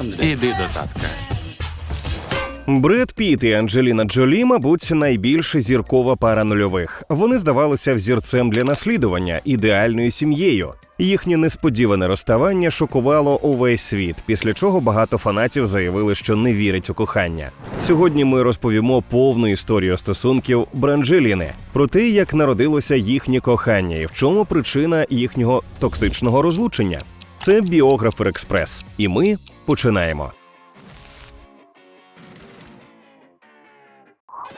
Іди до татка. Бред Піт і Анджеліна Джолі, мабуть, найбільш зіркова пара нульових. Вони здавалися взірцем для наслідування, ідеальною сім'єю. Їхнє несподіване розставання шокувало увесь світ, після чого багато фанатів заявили, що не вірять у кохання. Сьогодні ми розповімо повну історію стосунків Бранджеліни про те, як народилося їхнє кохання і в чому причина їхнього токсичного розлучення. Це біографер Експрес, і ми починаємо.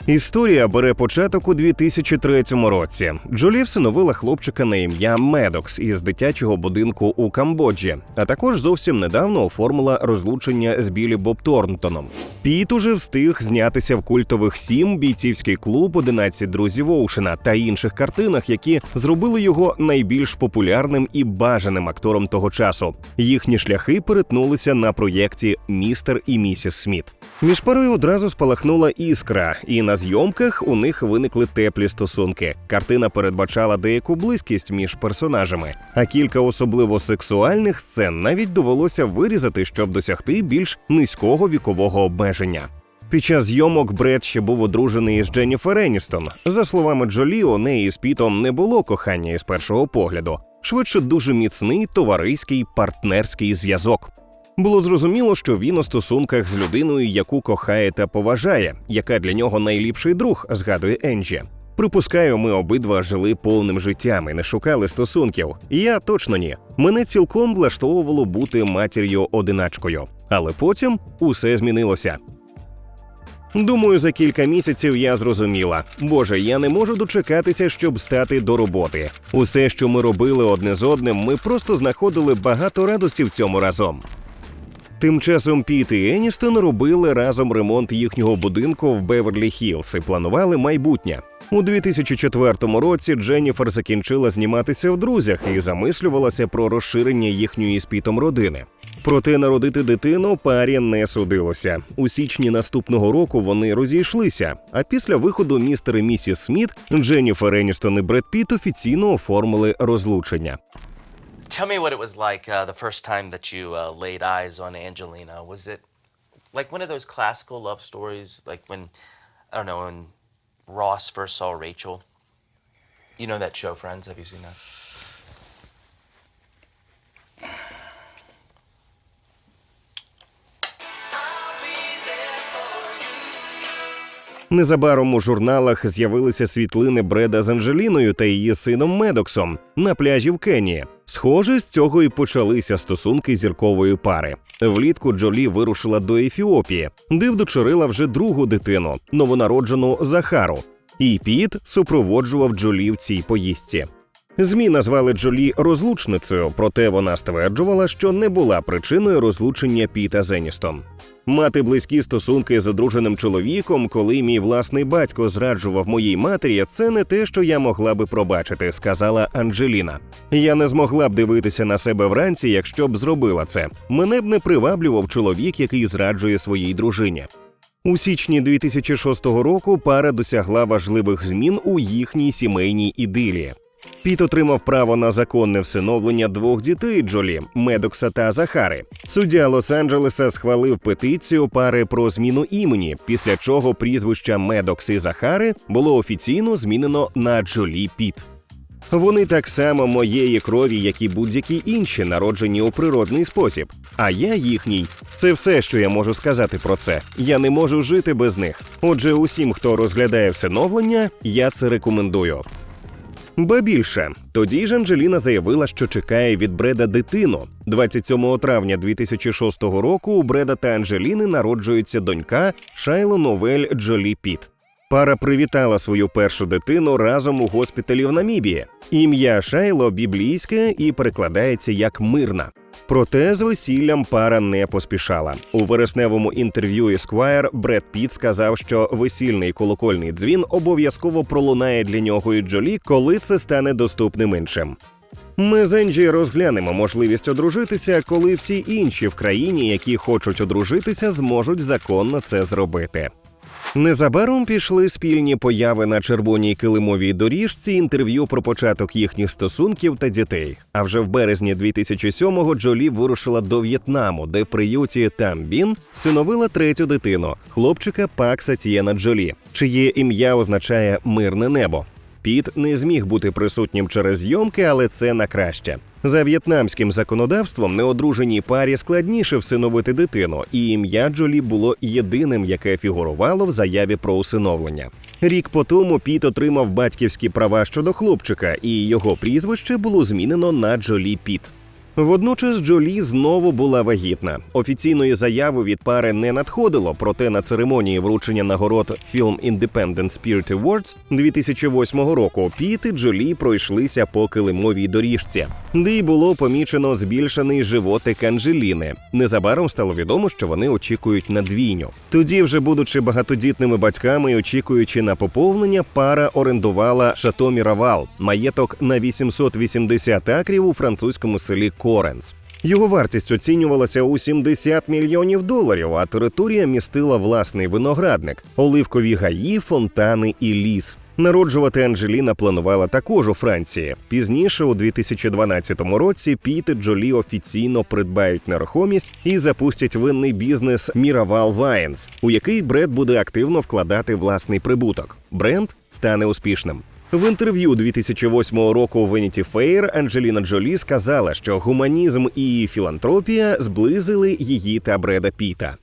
Історія бере початок у 2003 році. Джолі всиновила хлопчика на ім'я Медокс із дитячого будинку у Камбоджі, а також зовсім недавно оформила розлучення з Білі Боб Торнтоном. Піт уже встиг знятися в культових сім бійцівський клуб, 11 друзів Оушена та інших картинах, які зробили його найбільш популярним і бажаним актором того часу. Їхні шляхи перетнулися на проєкті Містер і місіс Сміт. Між парою одразу спалахнула іскра, і на зйомках у них виникли теплі стосунки. Картина передбачала деяку близькість між персонажами, а кілька особливо сексуальних сцен навіть довелося вирізати, щоб досягти більш низького вікового обмеження. Під час зйомок Бред ще був одружений із Дженніфер Еністон. За словами Джолі, у неї з Пітом не було кохання із першого погляду. Швидше дуже міцний товариський партнерський зв'язок. Було зрозуміло, що він у стосунках з людиною, яку кохає та поважає, яка для нього найліпший друг, згадує Енджі. Припускаю, ми обидва жили повним життям і не шукали стосунків. Я точно ні. Мене цілком влаштовувало бути матір'ю одиначкою, але потім усе змінилося. Думаю, за кілька місяців я зрозуміла. Боже, я не можу дочекатися, щоб стати до роботи. Усе, що ми робили одне з одним, ми просто знаходили багато радості в цьому разом. Тим часом Піт і Еністон робили разом ремонт їхнього будинку в Беверлі Хіллз і планували майбутнє. У 2004 році Дженніфер закінчила зніматися в друзях і замислювалася про розширення їхньої з Пітом родини. Проте народити дитину парі не судилося. У січні наступного року вони розійшлися. А після виходу містер і місіс Сміт Дженніфер Еністон і Бред Піт офіційно оформили розлучення. Tell me what it was like uh, the first time that you uh, laid eyes on Angelina. Was it like one of those classical love stories, like when, I don't know, when Ross first saw Rachel? You know that show, Friends? Have you seen that? Незабаром у журналах з'явилися світлини Бреда з Анджеліною та її сином Медоксом на пляжі в Кенії. Схоже, з цього і почалися стосунки зіркової пари. Влітку Джолі вирушила до Ефіопії, де вдочерила вже другу дитину, новонароджену Захару. І Піт супроводжував Джолі в цій поїздці. ЗМІ назвали Джолі розлучницею, проте вона стверджувала, що не була причиною розлучення Піта з Еністон. Мати близькі стосунки з одруженим чоловіком, коли мій власний батько зраджував моїй матері, це не те, що я могла би пробачити, сказала Анджеліна. Я не змогла б дивитися на себе вранці, якщо б зробила це. Мене б не приваблював чоловік, який зраджує своїй дружині. У січні 2006 року пара досягла важливих змін у їхній сімейній ідилії. Піт отримав право на законне всиновлення двох дітей Джолі Медокса та Захари. Суддя Лос-Анджелеса схвалив петицію пари про зміну імені, після чого прізвища Медокс і Захари було офіційно змінено на Джолі Піт. Вони так само моєї крові, як і будь-які інші, народжені у природний спосіб. А я їхній. Це все, що я можу сказати про це. Я не можу жити без них. Отже, усім, хто розглядає всиновлення, я це рекомендую. Ба більше тоді ж Анджеліна заявила, що чекає від Бреда дитину. 27 травня 2006 року у Бреда та Анджеліни народжується донька Шайло Новель Джолі Піт. Пара привітала свою першу дитину разом у госпіталі в Намібії. Ім'я Шайло біблійське і перекладається як мирна. Проте з весіллям пара не поспішала. У вересневому інтерв'ю Esquire Бред Піт сказав, що весільний колокольний дзвін обов'язково пролунає для нього і Джолі, коли це стане доступним іншим. Ми з Енджі розглянемо можливість одружитися, коли всі інші в країні, які хочуть одружитися, зможуть законно це зробити. Незабаром пішли спільні появи на червоній килимовій доріжці, інтерв'ю про початок їхніх стосунків та дітей. А вже в березні 2007-го Джолі вирушила до В'єтнаму, де приюті Тамбін всиновила третю дитину хлопчика Пакса Тієна Джолі, чиє ім'я означає мирне небо. Піт не зміг бути присутнім через зйомки, але це на краще. За в'єтнамським законодавством неодруженій парі складніше всиновити дитину, і ім'я Джолі було єдиним, яке фігурувало в заяві про усиновлення. Рік по тому Піт отримав батьківські права щодо хлопчика, і його прізвище було змінено на Джолі Піт. Водночас Джолі знову була вагітна. Офіційної заяви від пари не надходило, проте на церемонії вручення нагород Film Independent Spirit Awards 2008 року Піт і Джолі пройшлися по килимовій доріжці, де й було помічено збільшений животик Анджеліни. Незабаром стало відомо, що вони очікують на двійню. Тоді, вже будучи багатодітними батьками і очікуючи на поповнення, пара орендувала Шато Міравал, маєток на 880 акрів у французькому селі Коренс. Його вартість оцінювалася у 70 мільйонів доларів, а територія містила власний виноградник, оливкові гаї, фонтани і ліс. Народжувати Анджеліна планувала також у Франції. Пізніше, у 2012 році, Піт і Джолі офіційно придбають нерухомість і запустять винний бізнес Міравал Вайнс, у який Бред буде активно вкладати власний прибуток. Бренд стане успішним. В інтерв'ю 2008 року в Vanity Fair Анджеліна Джолі сказала, що гуманізм і філантропія зблизили її та Бреда Піта.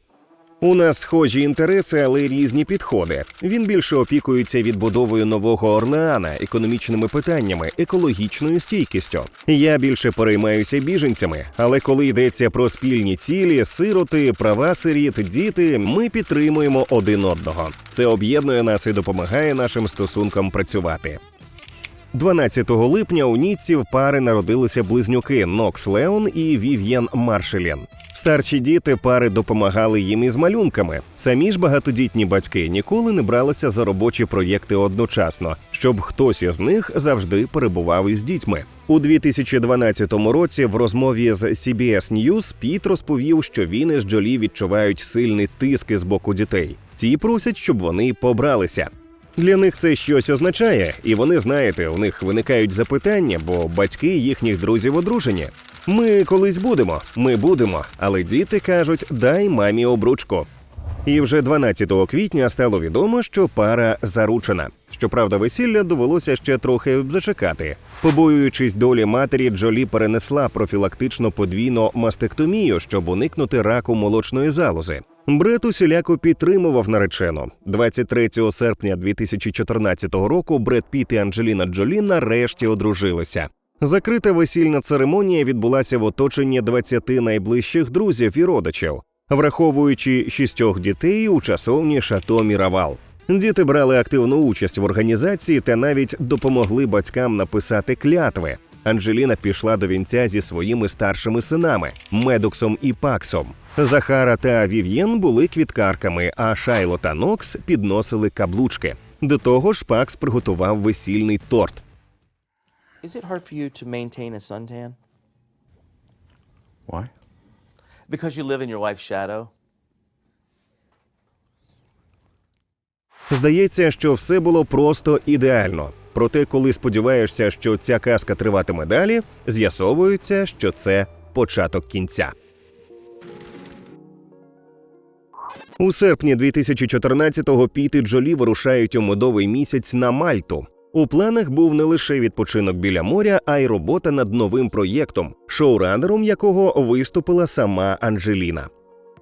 У нас схожі інтереси, але різні підходи. Він більше опікується відбудовою нового Орлеана, економічними питаннями, екологічною стійкістю. Я більше переймаюся біженцями. Але коли йдеться про спільні цілі, сироти, права сиріт, діти, ми підтримуємо один одного. Це об'єднує нас і допомагає нашим стосункам працювати. 12 липня у Ніцці в пари народилися близнюки Нокс Леон і Вів'єн Маршелін. Старші діти пари допомагали їм із малюнками. Самі ж багатодітні батьки ніколи не бралися за робочі проєкти одночасно, щоб хтось із них завжди перебував із дітьми. У 2012 році в розмові з CBS News Піт розповів, що він із Джолі відчувають сильний тиск з боку дітей. Ті просять, щоб вони побралися. Для них це щось означає, і вони, знаєте, у них виникають запитання, бо батьки їхніх друзів одружені. Ми колись будемо, ми будемо, але діти кажуть, дай мамі обручку. І вже 12 квітня стало відомо, що пара заручена. Щоправда, весілля довелося ще трохи зачекати. Побоюючись долі матері, Джолі перенесла профілактично подвійну мастектомію, щоб уникнути раку молочної залози. Бред усіляко підтримував наречену. 23 серпня 2014 року Бред Піт і Анджеліна Джолі нарешті одружилися. Закрита весільна церемонія відбулася в оточенні 20 найближчих друзів і родичів, враховуючи шістьох дітей у часовні Шато Міравал. Діти брали активну участь в організації та навіть допомогли батькам написати клятви. Анджеліна пішла до вінця зі своїми старшими синами Медоксом і Паксом. Захара та Вів'єн були квіткарками, а Шайло та Нокс підносили каблучки. До того ж, Пакс приготував весільний торт. Is it hard for you to maintain a suntan? Why? Because you live in your wife's shadow? Здається, що все було просто ідеально. Проте, коли сподіваєшся, що ця казка триватиме далі, з'ясовується, що це початок кінця. У серпні 2014-го Піт і Джолі вирушають у медовий місяць на Мальту. У планах був не лише відпочинок біля моря, а й робота над новим проєктом, шоуранером якого виступила сама Анджеліна.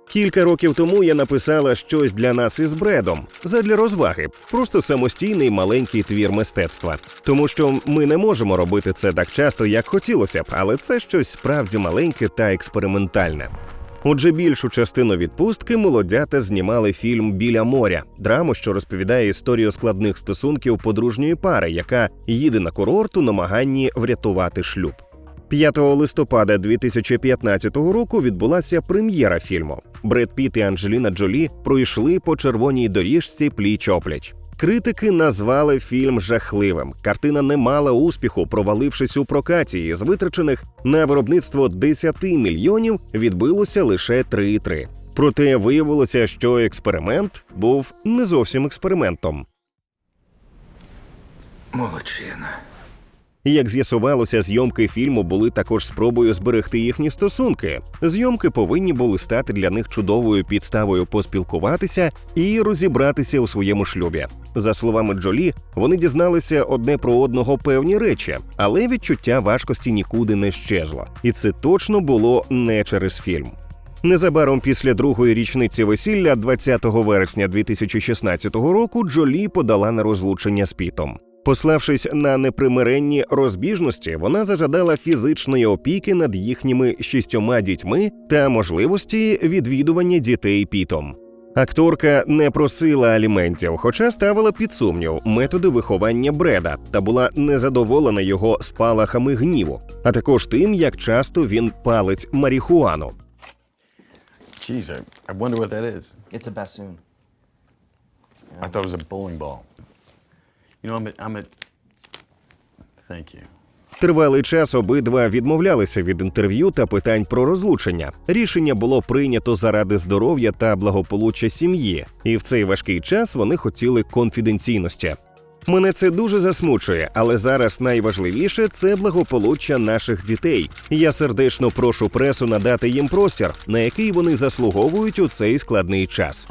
Кілька років тому я написала щось для нас із бредом задля розваги, просто самостійний маленький твір мистецтва. Тому що ми не можемо робити це так часто, як хотілося б, але це щось справді маленьке та експериментальне. Отже, більшу частину відпустки молодята знімали фільм Біля моря, драму, що розповідає історію складних стосунків подружньої пари, яка їде на курорт у намаганні врятувати шлюб. 5 листопада 2015 року відбулася прем'єра фільму. Бред Піт і Анджеліна Джолі пройшли по червоній доріжці пліч опліч. Критики назвали фільм жахливим. Картина не мала успіху, провалившись у прокаті. З витрачених на виробництво 10 мільйонів відбилося лише 3,3. Проте виявилося, що експеримент був не зовсім експериментом. Молодчина. Як з'ясувалося, зйомки фільму були також спробою зберегти їхні стосунки. Зйомки повинні були стати для них чудовою підставою поспілкуватися і розібратися у своєму шлюбі. За словами Джолі, вони дізналися одне про одного певні речі, але відчуття важкості нікуди не щезло. І це точно було не через фільм. Незабаром після другої річниці весілля, 20 вересня 2016 року, Джолі подала на розлучення з Пітом. Пославшись на непримиренні розбіжності, вона зажадала фізичної опіки над їхніми шістьома дітьми та можливості відвідування дітей Пітом. Акторка не просила аліментів, хоча ставила під сумнів методи виховання Бреда та була незадоволена його спалахами гніву, а також тим, як часто він палить марихуану. Jeez, I, wonder what that is. It's a bassoon. I thought it was a bowling ball. You. Тривалий час обидва відмовлялися від інтерв'ю та питань про розлучення. Рішення було прийнято заради здоров'я та благополуччя сім'ї, і в цей важкий час вони хотіли конфіденційності. Мене це дуже засмучує, але зараз найважливіше це благополуччя наших дітей. Я сердечно прошу пресу надати їм простір, на який вони заслуговують у цей складний час.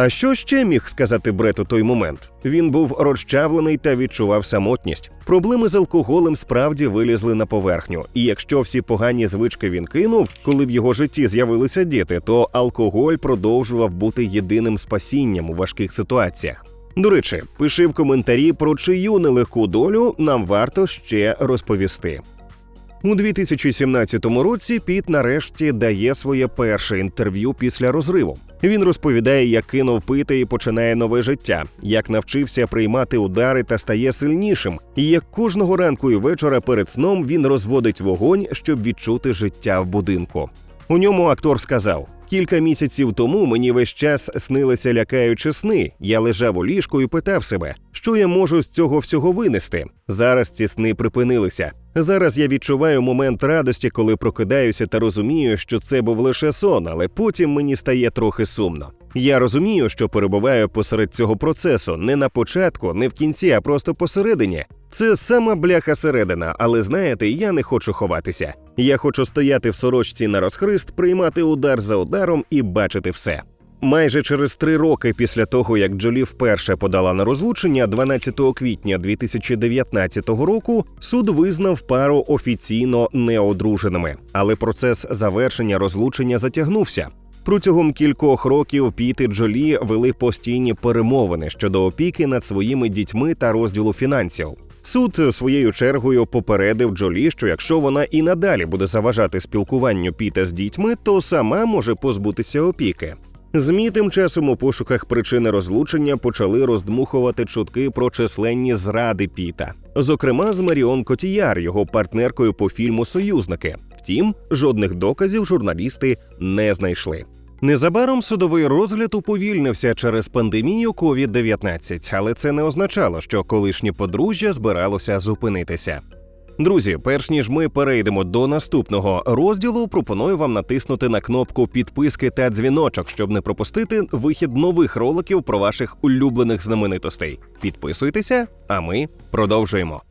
А що ще міг сказати Брет у той момент? Він був розчавлений та відчував самотність. Проблеми з алкоголем справді вилізли на поверхню. І якщо всі погані звички він кинув, коли в його житті з'явилися діти, то алкоголь продовжував бути єдиним спасінням у важких ситуаціях. До речі, пиши в коментарі про чию нелегку долю нам варто ще розповісти. У 2017 році Піт нарешті дає своє перше інтерв'ю після розриву. Він розповідає, як кинув пити і починає нове життя, як навчився приймати удари та стає сильнішим, і як кожного ранку і вечора перед сном він розводить вогонь, щоб відчути життя в будинку. У ньому актор сказав: кілька місяців тому мені весь час снилися лякаючі сни. Я лежав у ліжку і питав себе, що я можу з цього всього винести. Зараз ці сни припинилися. Зараз я відчуваю момент радості, коли прокидаюся та розумію, що це був лише сон, але потім мені стає трохи сумно. Я розумію, що перебуваю посеред цього процесу не на початку, не в кінці, а просто посередині. Це сама бляха середина, але знаєте, я не хочу ховатися. Я хочу стояти в сорочці на розхрист, приймати удар за ударом і бачити все. Майже через три роки після того, як Джолі вперше подала на розлучення, 12 квітня 2019 року, суд визнав пару офіційно неодруженими, але процес завершення розлучення затягнувся. Протягом кількох років Піт і Джолі вели постійні перемовини щодо опіки над своїми дітьми та розділу фінансів. Суд своєю чергою попередив Джолі, що якщо вона і надалі буде заважати спілкуванню Піта з дітьми, то сама може позбутися опіки. ЗМІ тим часом у пошуках причини розлучення почали роздмухувати чутки про численні зради Піта, зокрема з Маріон Котіяр, його партнеркою по фільму Союзники. Втім, жодних доказів журналісти не знайшли. Незабаром судовий розгляд уповільнився через пандемію COVID-19, але це не означало, що колишнє подружжя збиралося зупинитися. Друзі, перш ніж ми перейдемо до наступного розділу, пропоную вам натиснути на кнопку підписки та дзвіночок, щоб не пропустити вихід нових роликів про ваших улюблених знаменитостей. Підписуйтеся, а ми продовжуємо.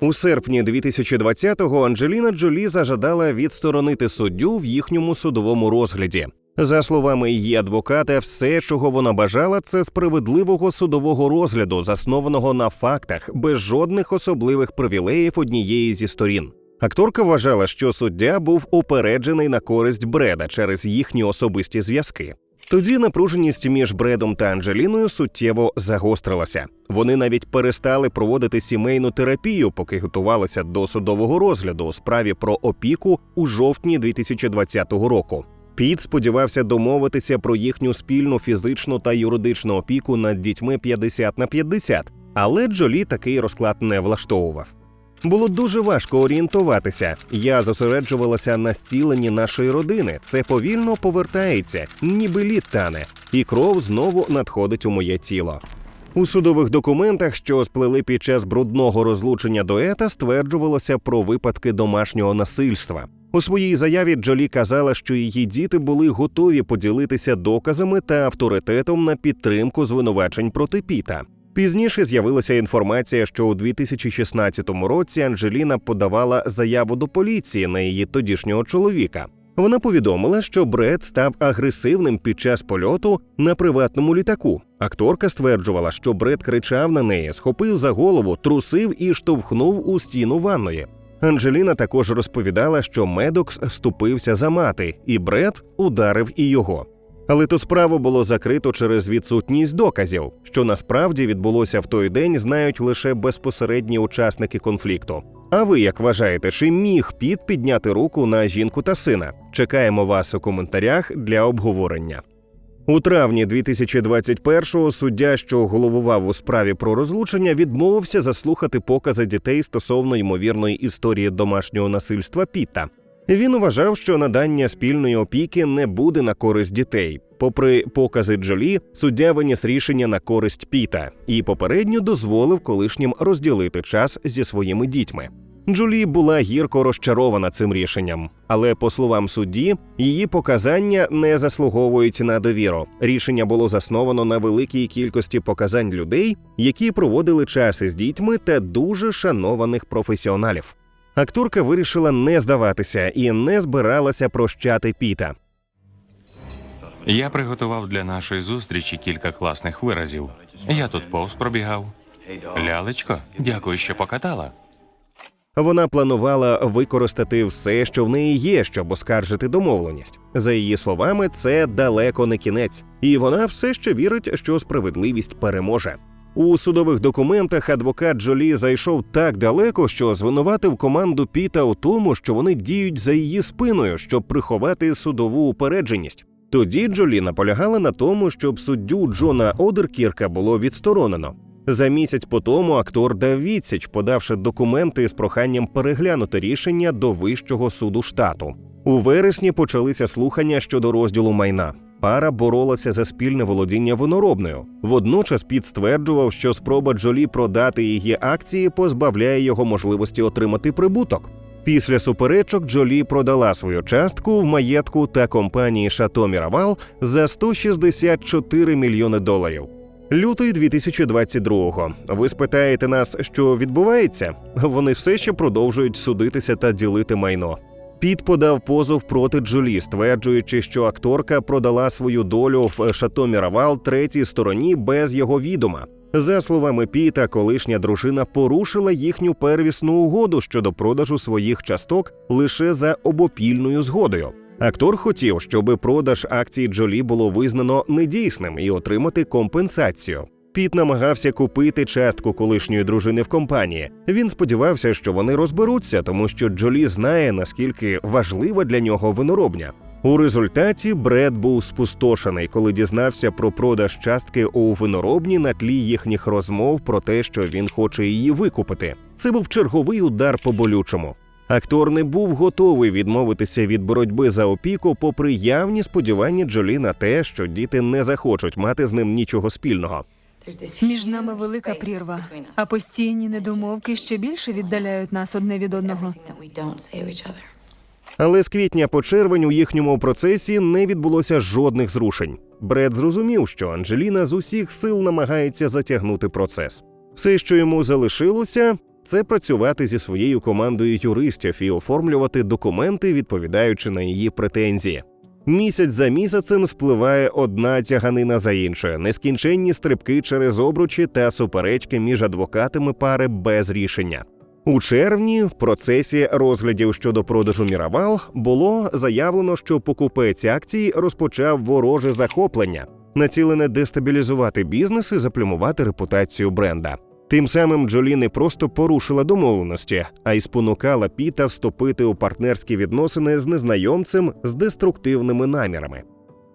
У серпні 2020-го Анджеліна Джолі зажадала відсторонити суддю в їхньому судовому розгляді. За словами її адвоката, все, чого вона бажала, це справедливого судового розгляду, заснованого на фактах, без жодних особливих привілеїв однієї зі сторін. Акторка вважала, що суддя був упереджений на користь Бреда через їхні особисті зв'язки. Тоді напруженість між Бредом та Анджеліною суттєво загострилася. Вони навіть перестали проводити сімейну терапію, поки готувалися до судового розгляду у справі про опіку у жовтні 2020 року. Піт сподівався домовитися про їхню спільну фізичну та юридичну опіку над дітьми 50 на 50, але Джолі такий розклад не влаштовував. Було дуже важко орієнтуватися. Я зосереджувалася на зціленні нашої родини. Це повільно повертається, ніби лід тане, і кров знову надходить у моє тіло. У судових документах, що сплели під час брудного розлучення дуета, стверджувалося про випадки домашнього насильства. У своїй заяві Джолі казала, що її діти були готові поділитися доказами та авторитетом на підтримку звинувачень проти Піта. Пізніше з'явилася інформація, що у 2016 році Анджеліна подавала заяву до поліції на її тодішнього чоловіка. Вона повідомила, що Бред став агресивним під час польоту на приватному літаку. Акторка стверджувала, що Бред кричав на неї, схопив за голову, трусив і штовхнув у стіну ванної. Анджеліна також розповідала, що Медокс вступився за мати, і Бред ударив і його. Але ту справу було закрито через відсутність доказів, що насправді відбулося в той день, знають лише безпосередні учасники конфлікту. А ви як вважаєте, чи міг Піт підняти руку на жінку та сина? Чекаємо вас у коментарях для обговорення. У травні 2021-го суддя, що головував у справі про розлучення, відмовився заслухати покази дітей стосовно ймовірної історії домашнього насильства Піта. Він вважав, що надання спільної опіки не буде на користь дітей. Попри покази Джолі, суддя виніс рішення на користь Піта і попередньо дозволив колишнім розділити час зі своїми дітьми. Джулі була гірко розчарована цим рішенням, але по словам судді, її показання не заслуговують на довіру. Рішення було засновано на великій кількості показань людей, які проводили час із дітьми та дуже шанованих професіоналів. Акторка вирішила не здаватися і не збиралася прощати Піта. Я приготував для нашої зустрічі кілька класних виразів. Я тут повз пробігав. Лялечко, дякую, що покатала. Вона планувала використати все, що в неї є, щоб оскаржити домовленість. За її словами, це далеко не кінець, і вона все ще вірить, що справедливість переможе. У судових документах адвокат Джолі зайшов так далеко, що звинуватив команду Піта у тому, що вони діють за її спиною, щоб приховати судову упередженість. Тоді Джолі наполягала на тому, щоб суддю Джона Одеркірка було відсторонено. За місяць по тому актор дав відсіч, подавши документи з проханням переглянути рішення до вищого суду штату. У вересні почалися слухання щодо розділу майна. Пара боролася за спільне володіння виноробною. Водночас Піт стверджував, що спроба Джолі продати її акції позбавляє його можливості отримати прибуток. Після суперечок Джолі продала свою частку в маєтку та компанії Шато Міравал за 164 мільйони доларів. Лютий 2022-го. Ви спитаєте нас, що відбувається? Вони все ще продовжують судитися та ділити майно. Піт подав позов проти Джолі, стверджуючи, що акторка продала свою долю в Шато Міравал третій стороні без його відома. За словами Піта, колишня дружина порушила їхню первісну угоду щодо продажу своїх часток лише за обопільною згодою. Актор хотів, щоб продаж акцій Джолі було визнано недійсним і отримати компенсацію. Піт намагався купити частку колишньої дружини в компанії. Він сподівався, що вони розберуться, тому що Джолі знає наскільки важлива для нього виноробня. У результаті Бред був спустошений, коли дізнався про продаж частки у виноробні на тлі їхніх розмов про те, що він хоче її викупити. Це був черговий удар по болючому. Актор не був готовий відмовитися від боротьби за опіку, попри явні сподівання Джолі на те, що діти не захочуть мати з ним нічого спільного. Між нами велика прірва, а постійні недомовки ще більше віддаляють нас одне від одного. Але з квітня по червень у їхньому процесі не відбулося жодних зрушень. Бред зрозумів, що Анджеліна з усіх сил намагається затягнути процес. Все, що йому залишилося, це працювати зі своєю командою юристів і оформлювати документи, відповідаючи на її претензії. Місяць за місяцем спливає одна тяганина за іншою, нескінченні стрибки через обручі та суперечки між адвокатами пари без рішення. У червні в процесі розглядів щодо продажу Міравал було заявлено, що покупець акцій розпочав вороже захоплення, націлене дестабілізувати бізнес і заплюмувати репутацію бренда. Тим самим Джолі не просто порушила домовленості, а й спонукала Піта вступити у партнерські відносини з незнайомцем з деструктивними намірами.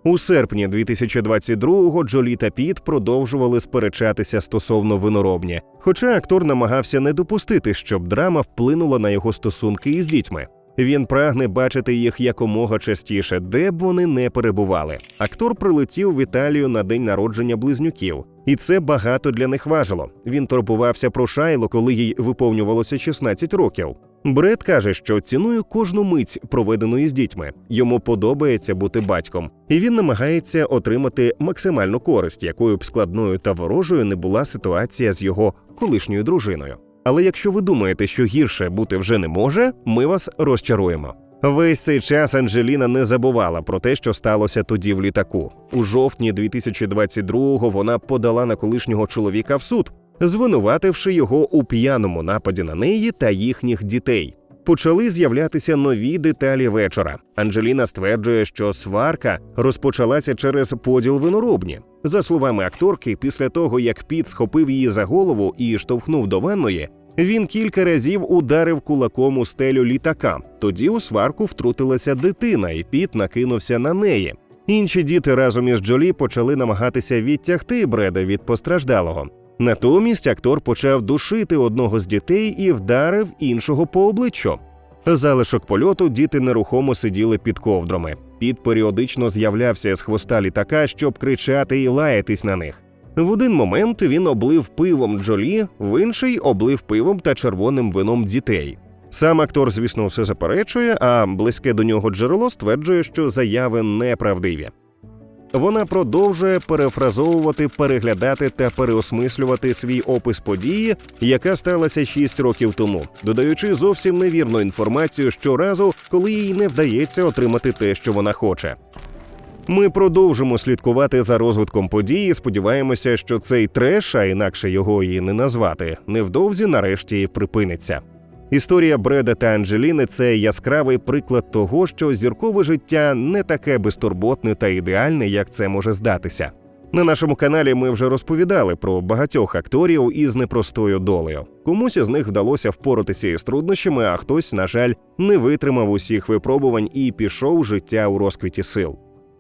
У серпні 2022-го Джолі та Піт продовжували сперечатися стосовно виноробні, хоча актор намагався не допустити, щоб драма вплинула на його стосунки із дітьми. Він прагне бачити їх якомога частіше, де б вони не перебували. Актор прилетів в Італію на день народження близнюків, і це багато для них важило. Він турбувався про Шайло, коли їй виповнювалося 16 років. Бред каже, що цінує кожну мить, проведеної з дітьми. Йому подобається бути батьком, і він намагається отримати максимальну користь, якою б складною та ворожою не була ситуація з його колишньою дружиною. Але якщо ви думаєте, що гірше бути вже не може, ми вас розчаруємо. Весь цей час Анджеліна не забувала про те, що сталося тоді в літаку. У жовтні 2022-го вона подала на колишнього чоловіка в суд, звинувативши його у п'яному нападі на неї та їхніх дітей. Почали з'являтися нові деталі вечора. Анджеліна стверджує, що сварка розпочалася через поділ виноробні. За словами акторки, після того як Піт схопив її за голову і штовхнув до ванної, він кілька разів ударив кулаком у стелю літака. Тоді у сварку втрутилася дитина, і Піт накинувся на неї. Інші діти разом із Джолі почали намагатися відтягти Бреда від постраждалого. Натомість актор почав душити одного з дітей і вдарив іншого по обличчю. Залишок польоту діти нерухомо сиділи під ковдрами. Піт періодично з'являвся з хвоста літака, щоб кричати і лаятись на них. В один момент він облив пивом Джолі, в інший облив пивом та червоним вином дітей. Сам актор, звісно, все заперечує, а близьке до нього джерело стверджує, що заяви неправдиві. Вона продовжує перефразовувати, переглядати та переосмислювати свій опис події, яка сталася 6 років тому, додаючи зовсім невірну інформацію щоразу, коли їй не вдається отримати те, що вона хоче. Ми продовжимо слідкувати за розвитком події. Сподіваємося, що цей треш, а інакше його і не назвати, невдовзі нарешті припиниться. Історія Бреда та Анджеліни це яскравий приклад того, що зіркове життя не таке безтурботне та ідеальне, як це може здатися. На нашому каналі ми вже розповідали про багатьох акторів із непростою долею. Комусь із них вдалося впоратися із труднощами, а хтось, на жаль, не витримав усіх випробувань і пішов життя у розквіті сил.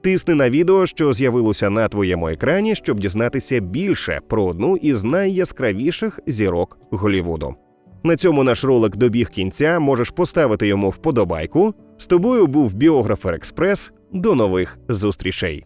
Тисни на відео, що з'явилося на твоєму екрані, щоб дізнатися більше про одну із найяскравіших зірок Голівуду. На цьому наш ролик добіг кінця. Можеш поставити йому вподобайку. З тобою був біографер Експрес. До нових зустрічей.